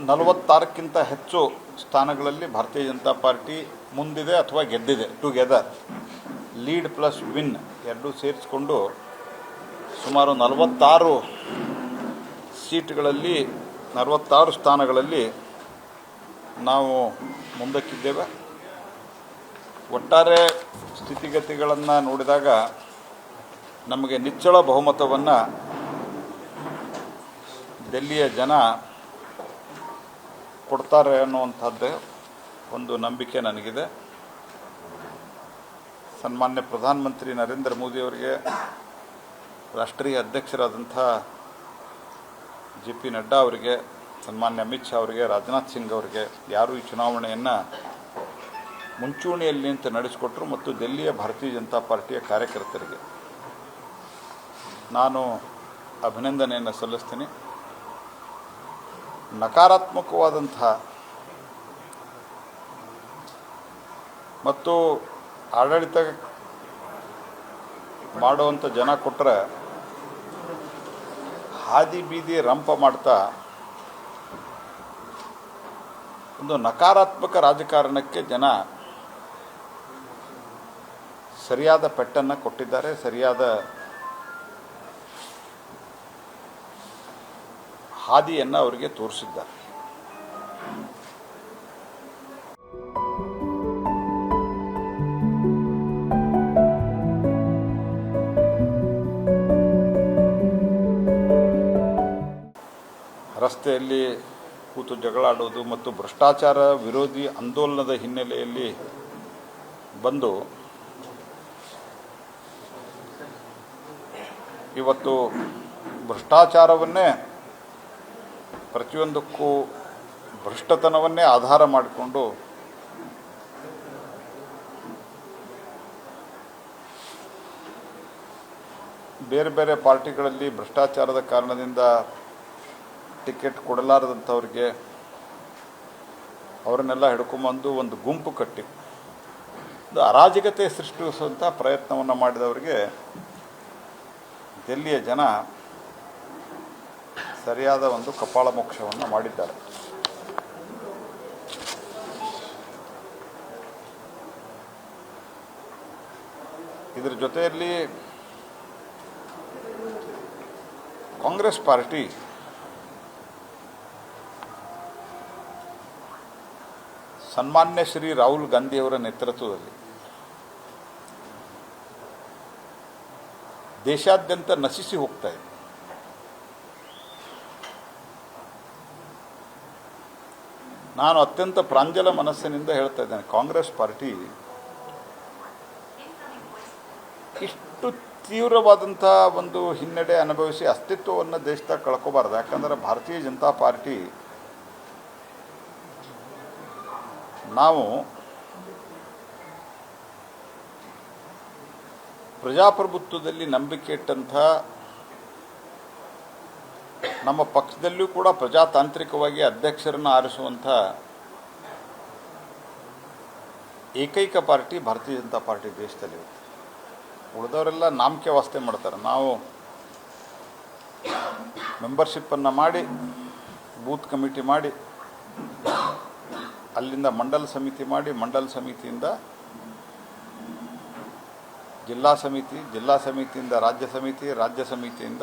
ನಲವತ್ತಾರಕ್ಕಿಂತ ಹೆಚ್ಚು ಸ್ಥಾನಗಳಲ್ಲಿ ಭಾರತೀಯ ಜನತಾ ಪಾರ್ಟಿ ಮುಂದಿದೆ ಅಥವಾ ಗೆದ್ದಿದೆ ಟುಗೆದರ್ ಲೀಡ್ ಪ್ಲಸ್ ವಿನ್ ಎರಡೂ ಸೇರಿಸಿಕೊಂಡು ಸುಮಾರು ನಲವತ್ತಾರು ಸೀಟ್ಗಳಲ್ಲಿ, ನಲವತ್ತಾರು ಸ್ಥಾನಗಳಲ್ಲಿ ನಾವು ಮುಂದಕ್ಕಿದ್ದೇವೆ. ಒಟ್ಟಾರೆ ಸ್ಥಿತಿಗತಿಗಳನ್ನು ನೋಡಿದಾಗ ನಮಗೆ ನಿಚ್ಚಳ ಬಹುಮತವನ್ನು ಡೆಲ್ಲಿಯ ಜನ ಕೊಡ್ತಾರೆ ಅನ್ನುವಂಥದ್ದೇ ಒಂದು ನಂಬಿಕೆ ನನಗಿದೆ. ಸನ್ಮಾನ್ಯ ಪ್ರಧಾನಮಂತ್ರಿ ನರೇಂದ್ರ ಮೋದಿಯವರಿಗೆ ರಾಷ್ಟ್ರೀಯ ಅಧ್ಯಕ್ಷರಾದಂಥ ಜೆ ಪಿ ನಡ್ಡಾ ಅವರಿಗೆ, ಸನ್ಮಾನ್ಯ ಅಮಿತ್ ಶಾ ಅವರಿಗೆ, ರಾಜನಾಥ್ ಸಿಂಗ್ ಅವರಿಗೆ ಯಾರು ಈ ಚುನಾವಣೆಯನ್ನು ಮುಂಚೂಣಿಯಲ್ಲಿ ನಿಂತು ನಡೆಸಿಕೊಟ್ರು ಮತ್ತು ದೆಲ್ಲಿಯ ಭಾರತೀಯ ಜನತಾ ಪಾರ್ಟಿಯ ಕಾರ್ಯಕರ್ತರಿಗೆ. ನಾನು ಅಭಿನಂದನೆಯನ್ನು ಸಲ್ಲಿಸ್ತೀನಿ. ನಕಾರಾತ್ಮಕವಾದಂಥ ಮತ್ತು ಆಡಳಿತ ಮಾಡುವಂಥ ಜನ ಕೊಟ್ಟರೆ ಹಾದಿ ಬೀದಿ ರಂಪ ಮಾಡ್ತಾ ಒಂದು ನಕಾರಾತ್ಮಕ ರಾಜಕಾರಣಕ್ಕೆ ಜನ ಸರಿಯಾದ ಪೆಟ್ಟನ್ನು ಕೊಟ್ಟಿದ್ದಾರೆ, ಸರಿಯಾದ ಹಾದಿಯನ್ನು ಅವರಿಗೆ ತೋರಿಸಿದ್ದಾರೆ. ರಸ್ತೆಯಲ್ಲಿ ಕೂತು ಜಗಳಾಡೋದು ಮತ್ತು ಭ್ರಷ್ಟಾಚಾರ ವಿರೋಧಿ ಆಂದೋಲನದ ಹಿನ್ನೆಲೆಯಲ್ಲಿ ಬಂದು ಇವತ್ತು ಭ್ರಷ್ಟಾಚಾರವನ್ನೇ ಪ್ರತಿಯೊಂದಕ್ಕೂ ಭ್ರಷ್ಟತನವನ್ನೇ ಆಧಾರ ಮಾಡಿಕೊಂಡು ಬೇರೆ ಬೇರೆ ಪಾರ್ಟಿಗಳಲ್ಲಿ ಭ್ರಷ್ಟಾಚಾರದ ಕಾರಣದಿಂದ ಟಿಕೆಟ್ ಕೊಡಲಾರದಂಥವ್ರಿಗೆ ಅವರನ್ನೆಲ್ಲ ಹಿಡ್ಕೊಂಬಂದು ಒಂದು ಗುಂಪು ಕಟ್ಟಿ, ಒಂದು ಅರಾಜಕತೆ ಸೃಷ್ಟಿಸುವಂಥ ಪ್ರಯತ್ನವನ್ನು ಮಾಡಿದವರಿಗೆ ದೆಲ್ಲಿಯ ಜನ ಸರಿಯಾದ ಒಂದು ಕಪಾಳ ಮೋಕ್ಷವನ್ನು ಮಾಡಿದ್ದಾರೆ. ಇದರ ಜೊತೆಯಲ್ಲಿ ಕಾಂಗ್ರೆಸ್ ಪಾರ್ಟಿ ಸನ್ಮಾನ್ಯ ಶ್ರೀ ರಾಹುಲ್ ಗಾಂಧಿಯವರ ನೇತೃತ್ವದಲ್ಲಿ ದೇಶಾದ್ಯಂತ ನಶಿಸಿ ಹೋಗ್ತಾ ಇದೆ. ನಾನು ಅತ್ಯಂತ ಪ್ರಾಂಜಲ ಮನಸ್ಸಿನಿಂದ ಹೇಳ್ತಾ ಇದ್ದೇನೆ, ಕಾಂಗ್ರೆಸ್ ಪಾರ್ಟಿ ಇಷ್ಟು ತೀವ್ರವಾದಂಥ ಒಂದು ಹಿನ್ನಡೆ ಅನುಭವಿಸಿ ಅಸ್ತಿತ್ವವನ್ನು ದೇಶದಾಗ ಕಳ್ಕೋಬಾರ್ದು. ಯಾಕಂದ್ರೆ ಭಾರತೀಯ ಜನತಾ ಪಾರ್ಟಿ ನಾವು ಪ್ರಜಾಪ್ರಭುತ್ವದಲ್ಲಿ ನಂಬಿಕೆ ಇಟ್ಟಂಥ ನಮ್ಮ ಪಕ್ಷದಲ್ಲೂ ಕೂಡ ಪ್ರಜಾತಾಂತ್ರಿಕವಾಗಿ ಅಧ್ಯಕ್ಷರನ್ನು ಆರಿಸುವಂಥ ಏಕೈಕ ಪಾರ್ಟಿ ಭಾರತೀಯ ಜನತಾ ಪಾರ್ಟಿ ದೇಶದಲ್ಲಿ. ಉಳಿದವರೆಲ್ಲ ನಾಮಕೆ ವಾಸ್ತೆ ಮಾಡ್ತಾರೆ ನಾವು ಮೆಂಬರ್ಶಿಪ್ಪನ್ನು ಮಾಡಿ, ಬೂತ್ ಕಮಿಟಿ ಮಾಡಿ, ಅಲ್ಲಿಂದ ಮಂಡಲ ಸಮಿತಿ ಮಾಡಿ, ಮಂಡಲ ಸಮಿತಿಯಿಂದ ಜಿಲ್ಲಾ ಸಮಿತಿ, ಜಿಲ್ಲಾ ಸಮಿತಿಯಿಂದ ರಾಜ್ಯ ಸಮಿತಿ, ರಾಜ್ಯ ಸಮಿತಿಯಿಂದ